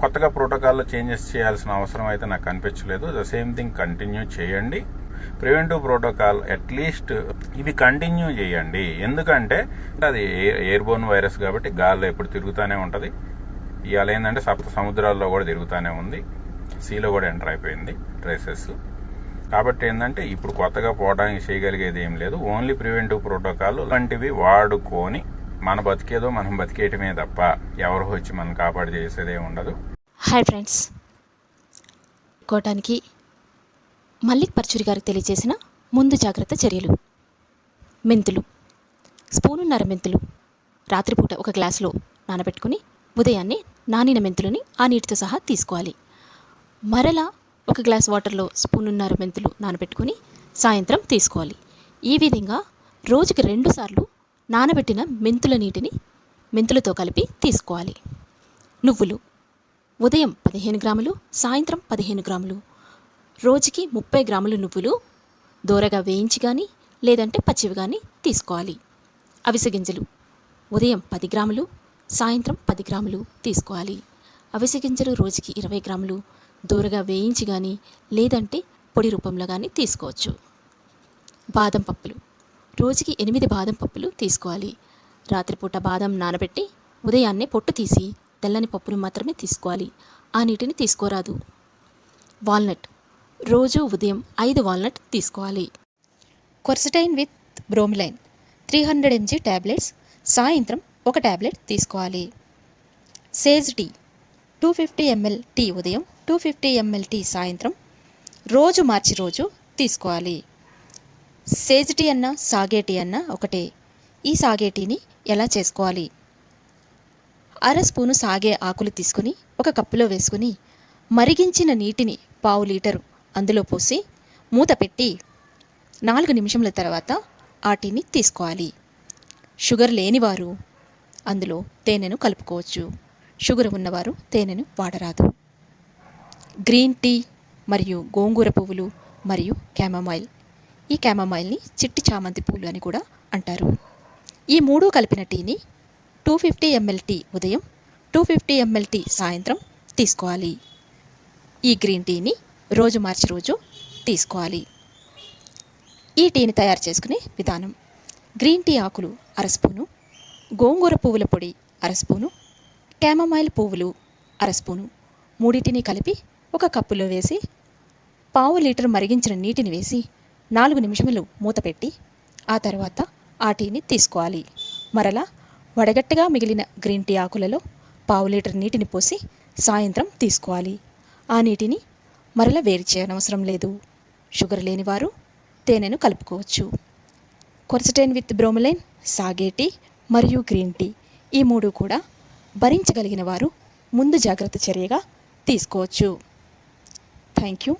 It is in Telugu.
కొత్తగా ప్రోటోకాల్లో చేంజెస్ చేయాల్సిన అవసరం అయితే నాకు అనిపించలేదు. ద సేమ్ థింగ్ కంటిన్యూ చేయండి. ప్రివెంటివ్ ప్రోటోకాల్ అట్లీస్ట్ ఇవి కంటిన్యూ చేయండి. ఎందుకంటే అది ఎయిర్బోన్ వైరస్ కాబట్టి గాల్లో ఎప్పుడు తిరుగుతూనే ఉంటుంది. ఇవాళ ఏంటంటే సప్త సముద్రాల్లో కూడా తిరుగుతూనే ఉంది. సీలో కూడా ఎంటర్ అయిపోయింది ట్రేసెస్ కాబట్టి ఏంటంటే ఇప్పుడు కొత్తగా పోవడానికి చేయగలిగేది ఏం లేదు. ఓన్లీ ప్రివెంటివ్ ప్రోటోకాల్ లాంటివి వాడుకొని మన బతికేదో మనం బతికేయటమే తప్ప ఎవరు వచ్చి మనం కాపాడు చేసేదే ఉండదు. Hi friends. కోటానికి మల్లిక్ పర్చూరి గారికి తెలియజేసిన ముందు జాగ్రత్త చర్యలు. మెంతులు. స్పూనున్నర మెంతులు. రాత్రిపూట ఒక గ్లాసులో నానబెట్టుకుని ఉదయాన్నే నానిన మెంతులని ఆ నీటితో సహా తీసుకోవాలి. మరలా ఒక గ్లాస్ వాటర్లో స్పూనున్నర మెంతులు నానబెట్టుకుని సాయంత్రం తీసుకోవాలి. ఈ విధంగా రోజుకి రెండుసార్లు నానబెట్టిన మెంతుల నీటిని మెంతులతో కలిపి తీసుకోవాలి. నువ్వులు ఉదయం పదిహేను గ్రాములు సాయంత్రం పదిహేను గ్రాములు. రోజుకి ముప్పై గ్రాములు నువ్వులు దోరగా వేయించి కానీ లేదంటే పచ్చివి కానీ తీసుకోవాలి. అవిసె గింజలు ఉదయం పది గ్రాములు సాయంత్రం పది గ్రాములు తీసుకోవాలి. అవిసె గింజలు రోజుకి ఇరవై గ్రాములు దోరగా వేయించి కానీ లేదంటే పొడి రూపంలో కానీ తీసుకోవచ్చు. బాదం పప్పులు రోజుకి ఎనిమిది బాదం పప్పులు తీసుకోవాలి. రాత్రిపూట బాదం నానబెట్టి ఉదయాన్నే పొట్టు తీసి తెల్లని పప్పును మాత్రమే తీసుకోవాలి. ఆ నీటిని తీసుకోరాదు. వాల్నట్. రోజు ఉదయం ఐదు వాల్నట్ తీసుకోవాలి. Quercetin with bromelain. Three hundred MG tablets సాయంత్రం ఒక ట్యాబ్లెట్ తీసుకోవాలి. Sage tea. Two fifty ML tea ఉదయం టూ ఫిఫ్టీ ఎంఎల్ టీ సాయంత్రం. రోజు మార్చి రోజు తీసుకోవాలి. సేజిటి అన్న సాగేటి అన్న ఒకటే. ఈ సాగేటిని ఎలా చేసుకోవాలి? అర స్పూను సాగే ఆకులు తీసుకుని ఒక కప్పులో వేసుకుని మరిగించిన నీటిని పావు లీటరు అందులో పోసి మూత పెట్టి నాలుగు నిమిషముల తర్వాత ఆ టీని తీసుకోవాలి. షుగర్ లేనివారు అందులో తేనెను కలుపుకోవచ్చు. షుగర్ ఉన్నవారు తేనెను వాడరాదు. గ్రీన్ టీ మరియు గోంగూర పువ్వులు మరియు క్యామమైల్ ఈ క్యామమైల్ని చిట్టి చామంతి పూలు అని కూడా అంటారు. ఈ మూడు కలిపిన టీని టూ ఫిఫ్టీ ఎంఎల్ టీ ఉదయం టూ ఫిఫ్టీ ఎంఎల్ టీ సాయంత్రం తీసుకోవాలి. ఈ గ్రీన్ టీని రోజు మార్చి రోజు తీసుకోవాలి. ఈ టీని తయారు చేసుకునే విధానం గ్రీన్ టీ ఆకులు అర స్పూను గోంగూర పువ్వుల పొడి అర స్పూను క్యామమైల్ పువ్వులు అర స్పూను మూడింటిని కలిపి ఒక కప్పులో వేసి పావు లీటర్ మరిగించిన నీటిని వేసి నాలుగు నిమిషములు మూత పెట్టి ఆ తర్వాత ఆ టీని తీసుకోవాలి. మరలా వడగట్టగా మిగిలిన గ్రీన్ టీ ఆకులలో పావు లీటర్ నీటిని పోసి సాయంత్రం తీసుకోవాలి. ఆ నీటిని మరల వేరు చేయనవసరం లేదు. షుగర్ లేనివారు తేనెను కలుపుకోవచ్చు. కొర్సటైన్ విత్ బ్రోమలైన్ సాగే టీ మరియు గ్రీన్ టీ ఈ మూడు కూడా భరించగలిగిన వారు ముందు జాగ్రత్త చర్యగా తీసుకోవచ్చు. Thank you.